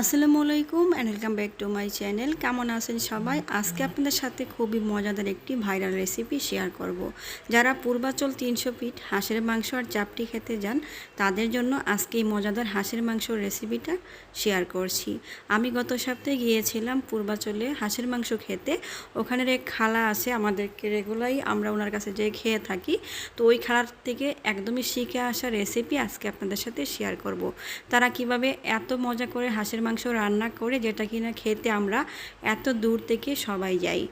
আসসালামু আলাইকুম and welcome back to my channel কেমন আছেন সবাই? আজকে আপনাদের সাথে খুবই মজাদার একটি ভাইরাল রেসিপি শেয়ার করব। যারা পূর্বাচল তিনশো ফিট হাঁসের মাংস আর চাপটি খেতে যান, তাদের জন্য আজকে এই মজাদার হাঁসের মাংসর রেসিপিটা শেয়ার করছি। আমি গত সপ্তাহে গিয়েছিলাম পূর্বাচলে হাঁসের মাংস খেতে। ওখানের এক খালা আছে আমাদেরকে রেগুলারই আমরা ওনার কাছে যেয়ে খেয়ে থাকি। তো ওই খালার থেকে একদমই শিখে আসা রেসিপি আজকে আপনাদের সাথে শেয়ার করব। তারা কীভাবে এত মজা করে হাঁসের মাংস রান্না করে যেটা কিনা খেতে আমরা এত দূর থেকে সবাই যাই।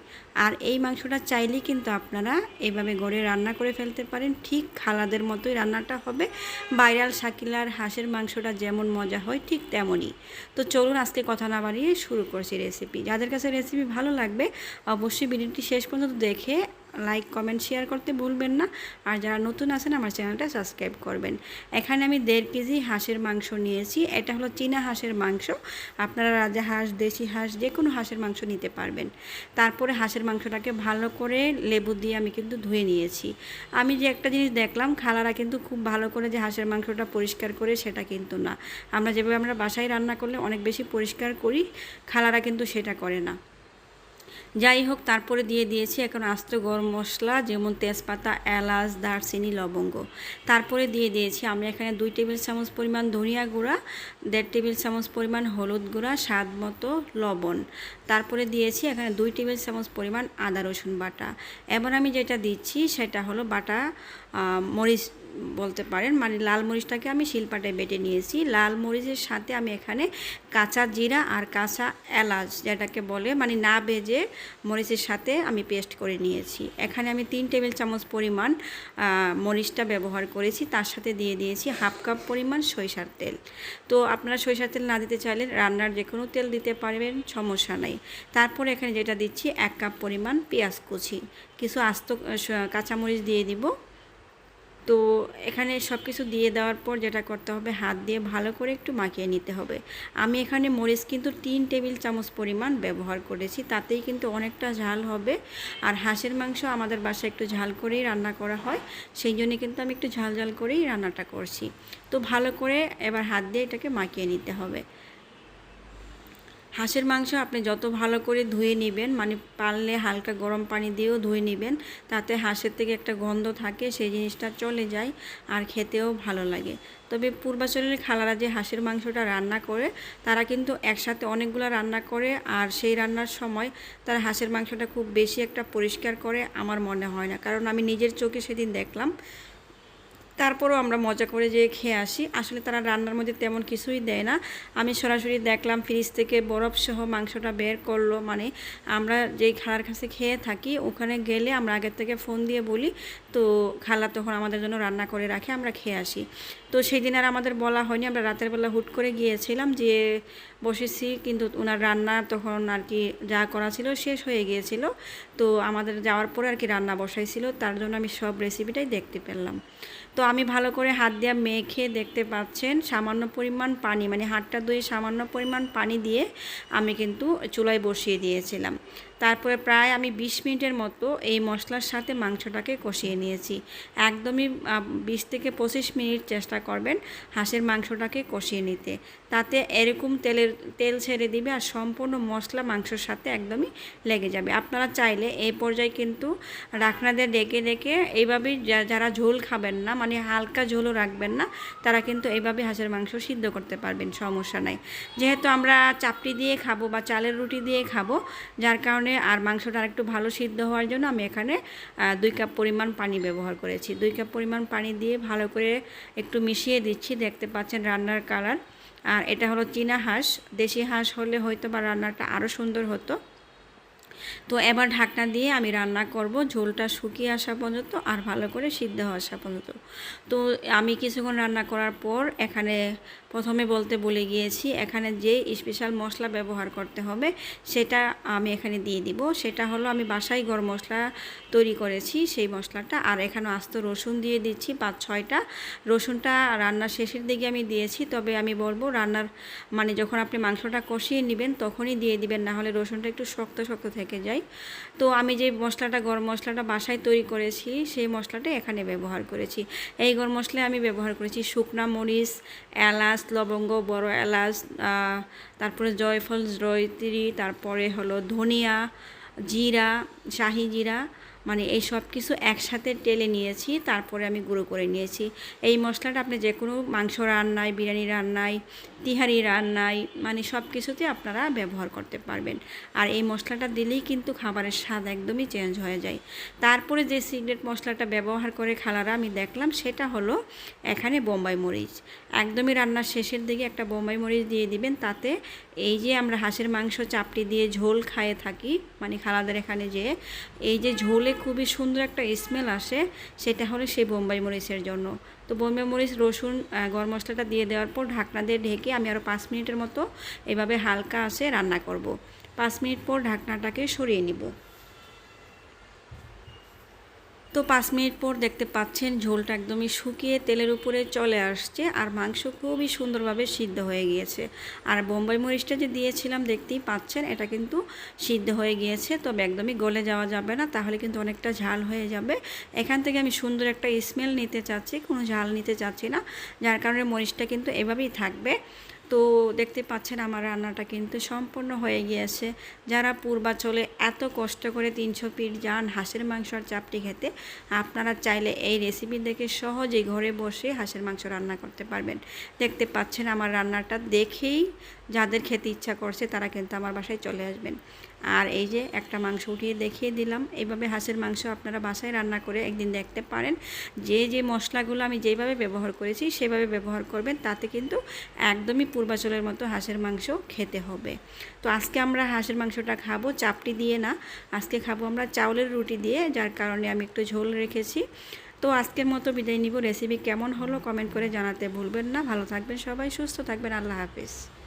আর এই মাংসটা চাইলেই কিন্তু আপনারা এইভাবে গড়ে রান্না করে ফেলতে পারেন। ঠিক খালাদের মতোই রান্নাটা হবে। বাইরাল শাকিলার হাঁসের মাংসটা যেমন মজা হয়, ঠিক তেমনই। তো চলুন আজকে কথা না বাড়িয়ে শুরু করছি রেসিপি যাদের কাছে রেসিপি ভালো লাগবে, অবশ্যই ভিডিওটি শেষ পর্যন্ত দেখে লাইক কমেন্ট শেয়ার করতে ভুলবেন না। আর যারা নতুন আছেন, আমার চ্যানেলটা সাবস্ক্রাইব করবেন। এখানে আমি দেড় কেজি হাঁসের মাংস নিয়েছি। এটা হলো চীনা হাঁসের মাংস। আপনারা রাজা হাঁস, দেশি হাঁস, যে কোনো হাঁসের মাংস নিতে পারবেন। তারপরে হাঁসের মাংসটাকে ভালো করে লেবু দিয়ে আমি কিন্তু ধুয়ে নিয়েছি। আমি যে একটা জিনিস দেখলাম, খালারা কিন্তু খুব ভালো করে যে হাঁসের মাংসটা পরিষ্কার করে, সেটা কিন্তু না। আমরা যেভাবে আমরা বাসায় রান্না করলে অনেক বেশি পরিষ্কার করি, খালারা কিন্তু সেটা করে না। যাই হোক তারপরে দিয়ে দিয়েছি এখন আস্ত গরম মশলা, যেমন তেজপাতা, এলাচ, দারচিনি, লবঙ্গ। তারপরে দিয়ে দিয়েছি আমি এখানে দুই টেবিল চামচ পরিমাণ ধনিয়া গুঁড়া, দেড় টেবিল চামচ পরিমাণ হলুদ গুঁড়া, স্বাদ মতো লবণ। তারপরে দিয়েছি এখানে দুই টেবিল চামচ পরিমাণ আদা রসুন বাটা। এবার আমি যেটা দিচ্ছি সেটা হলো বাটা মরিচ বলতে পারেন মানে লাল মরিচটাকে আমি শিলপাটায় বেটে নিয়েছি। লাল মরিচের সাথে আমি এখানে কাঁচা জিরা আর কাঁচা এলাচ যেটাকে বলে মানে না ভেজে মরিচের সাথে আমি পেস্ট করে নিয়েছি। এখানে আমি তিন টেবিল চামচ পরিমাণ মরিচটা ব্যবহার করেছি। তার সাথে দিয়ে দিয়েছি হাফ কাপ পরিমাণ সরিষার তেল। তো আপনারা সরিষার তেল না দিতে চাইলে রান্নার যে কোনো তেল দিতে পারবেন, সমস্যা নাই। তারপর এখানে যেটা দিচ্ছি, এক কাপ পরিমাণ পেঁয়াজ কুচি। কিছু আস্ত কাঁচামরিচ দিয়ে দিব। তো এখানে সব কিছু দিয়ে দেওয়ার পর যেটা করতে হবে, হাত দিয়ে ভালো করে একটু মাখিয়ে নিতে হবে। আমি এখানে মরিচ কিন্তু তিন টেবিল চামচ পরিমাণ ব্যবহার করেছি, তাতেই কিন্তু অনেকটা ঝাল হবে। আর হাঁসের মাংস আমাদের বাসায় একটু ঝাল করেই রান্না করা হয়, সেই জন্য কিন্তু আমি একটু ঝাল ঝাল করেই রান্নাটা করছি। তো ভালো করে এবার হাত দিয়ে এটাকে মাখিয়ে নিতে হবে। হাঁসের মাংস আপনি যত ভালো করে ধুয়ে নেবেন মানে পারলে হালকা গরম পানি দিয়েও ধুয়ে নেবেন, তাতে হাঁসের থেকে একটা গন্ধ থাকে, সেই জিনিসটা চলে যায় আর খেতেও ভালো লাগে। তবে পূর্বাচলের খালারা যে হাঁসের মাংসটা রান্না করে, তারা কিন্তু একসাথে অনেকগুলো রান্না করে আর সেই রান্নার সময় তারা হাঁসের মাংসটা খুব বেশি একটা পরিষ্কার করে, আমার মনে হয় না। কারণ আমি নিজের চোখে সেদিন দেখলাম তারপরও আমরা মজা করে যেয়ে খেয়ে আসি। আসলে তারা রান্নার মধ্যে তেমন কিছুই দেয় না। আমি সরাসরি দেখলাম ফ্রিজ থেকে বরফ সহ মাংসটা বের করল। মানে আমরা যেই খালার কাছে খেয়ে থাকি, ওখানে গেলে আমরা আগের থেকে ফোন দিয়ে বলি, তো খালা তখন আমাদের জন্য রান্না করে রাখে, আমরা খেয়ে আসি। তো সেই দিন আর আমাদের বলা হয়নি। আমরা রাতের বেলা হুট করে গিয়েছিলাম যে বসেছি, কিন্তু ওনার রান্না তখন আর কি যা করা ছিল শেষ হয়ে গিয়েছিল। তো আমাদের যাওয়ার পরে আর কি রান্না বসাইছিল, তার জন্য আমি সব রেসিপিটাই দেখতে পেলাম। তো আমি ভালো করে হাত দিয়ে মেখে দেখতে পাচ্ছেন, সামান্য পরিমাণ পানি মানে হাতটা ধুয়ে সামান্য পরিমাণ পানি দিয়ে আমি কিন্তু চুলায় বসিয়ে দিয়েছিলাম। তারপরে প্রায় আমি ২০ মিনিটের মতো এই মশলার সাথে মাংসটাকে কষিয়ে নিয়েছি। একদমই বিশ থেকে পঁচিশ মিনিট চেষ্টা করবেন হাঁসের মাংসটাকে কষিয়ে নিতে। তাতে এরকম তেলের, তেল ছেড়ে দিবে আর সম্পূর্ণ মশলা মাংসর সাথে একদমই লেগে যাবে। আপনারা চাইলে এই পর্যায়ে কিন্তু রাখনাদের ডেকে ডেকে এইভাবেই যারা ঝোল খাবেন না মানে হালকা ঝোলও রাখবেন না, তারা কিন্তু এইভাবে হাঁসের মাংস সিদ্ধ করতে পারবেন, সমস্যা নাই। যেহেতু আমরা চাপটি দিয়ে খাব বা চালের রুটি দিয়ে খাব, যার কারণে কারণে আর মাংসটা আরেকটু ভালো সিদ্ধ হওয়ার জন্য আমি এখানে দুই কাপ পরিমাণ পানি ব্যবহার করেছি। দুই কাপ পরিমাণ পানি দিয়ে ভালো করে একটু মিশিয়ে দিচ্ছি, দেখতে পাচ্ছেন রান্নার কালার। আর এটা হলো চীনা হাঁস। দেশি হাঁস হলে হয়তো বা রান্নাটা আরও সুন্দর হতো। তো এবার ঢাকনা দিয়ে আমি রান্না করব। ঝোলটা শুকিয়ে আসা পর্যন্ত আর ভালো করে সিদ্ধ আসা পর্যন্ত। তো আমি কিছুক্ষণ রান্না করার পর এখানে প্রথমে বলতে বলে গিয়েছি, এখানে যে স্পেশাল মশলা ব্যবহার করতে হবে সেটা আমি এখানে দিয়ে দিব। সেটা হলো আমি বাসায় গরম মশলা তৈরি করেছি, সেই মশলাটা। আর এখানে আস্ত রসুন দিয়ে দিচ্ছি, পাঁচ ছয়টা। রসুনটা রান্নার শেষের দিকে আমি দিয়েছি, তবে আমি বলব রান্নার মানে যখন আপনি মাংসটা কষিয়ে নেবেন তখনই দিয়ে দিবেন না হলে রসুনটা একটু শক্ত শক্ত থেকে থেকে যায় তো আমি যে মশলাটা, গরম মশলাটা বাসায় তৈরি করেছি, সেই মশলাটা এখানে ব্যবহার করেছি। এই গরম মশলায় আমি ব্যবহার করেছি শুকনা মরিচ, এলাচ, লবঙ্গ, বড় এলাচ তারপরে জয়ফল, জয়ত্রী, তারপরে হলো ধনিয়া, জিরা, শাহি জিরা মানে এই সব কিছু একসাথে টেলে নিয়েছি, তারপরে আমি গুঁড়ো করে নিয়েছি। এই মশলাটা আপনি যে কোনো মাংস রান্নায়, বিরিয়ানি রান্নায়, তিহারি রান্নায় মানে সব কিছুতে আপনারা ব্যবহার করতে পারবেন। আর এই মশলাটা দিলেই কিন্তু খাবারের স্বাদ একদমই চেঞ্জ হয়ে যায়। তারপরে যে সিক্রেট মশলাটা ব্যবহার করে খালারা আমি দেখলাম, সেটা হলো এখানে বোম্বাই মরিচ। একদমই রান্নার শেষের দিকে একটা বোম্বাই মরিচ দিয়ে দিবেন, তাতে এই যে আমরা হাঁসের মাংস চাপটি দিয়ে ঝোল খায়ে থাকি মানে খালাদের এখানে যে এই যে ঝোলে খুবই সুন্দর একটা স্মেল আসে, সেটা হলো সেই বোম্বাই মরিচের জন্য তো বোম্বাই মরিচ, রসুন গরম মশলাটা দিয়ে দেওয়ার পর ঢাকনা দিয়ে ঢেকে আমি আরও পাঁচ মিনিটের মতো এভাবে হালকা আসে রান্না করব। পাঁচ মিনিট পর ঢাকনাটাকে সরিয়ে নিব তো পাঁচ মিনিট পর দেখতে পাচ্ছেন ঝোলটা একদমই শুকিয়ে তেলের উপরে চলে আসছে আর মাংস খুবই সুন্দরভাবে সিদ্ধ হয়ে গিয়েছে। আর বোম্বাই মরিচটা যে দিয়েছিলাম দেখতেই পাচ্ছেন, এটা কিন্তু সিদ্ধ হয়ে গিয়েছে, তবে একদমই গলে যাওয়া যাবে না, তাহলে কিন্তু অনেকটা ঝাল হয়ে যাবে। এখান থেকে আমি সুন্দর একটা স্মেল নিতে চাচ্ছি, কোনো ঝাল নিতে চাচ্ছি না, যার কারণে মরিচটা কিন্তু এভাবেই থাকবে। তো দেখতে পাচ্ছেন আমার রান্নাটা কিন্তু সম্পূর্ণ হয়ে গিয়েছে। যারা পূর্বাচলে এত কষ্ট করে তিনশো পিঠ যান হাঁসের মাংস আর চাপটি খেতে, আপনারা চাইলে এই রেসিপি দেখে সহজেই ঘরে বসে হাঁসের মাংস রান্না করতে পারবেন। দেখতে পাচ্ছেন আমার রান্নাটা দেখেই যাদের খেতে ইচ্ছা করছে তারা কিন্তু আমার বাসায় চলে আসবেন। আর এই যে একটা মাংস উঠিয়ে দেখিয়ে দিলাম। এইভাবে হাঁসের মাংস আপনারা বাসায় রান্না করে একদিন দেখতে পারেন। যে যে মশলাগুলো আমি যেভাবে ব্যবহার করেছি সেভাবে ব্যবহার করবেন, তাতে কিন্তু একদমই পূর্বাচলের মতো হাঁসের মাংস খেতে হবে। তো আজকে আমরা হাঁসের মাংসটা খাব, চাপটি দিয়ে না। আজকে খাব আমরা চাউলের রুটি দিয়ে, যার কারণে আমি একটু ঝোল রেখেছি। তো আজকের মতো বিদায় নিব। রেসিপি কেমন হলো কমেন্ট করে জানাতে ভুলবেন না। ভালো থাকবেন সবাই, সুস্থ থাকবেন। আল্লাহ হাফিজ।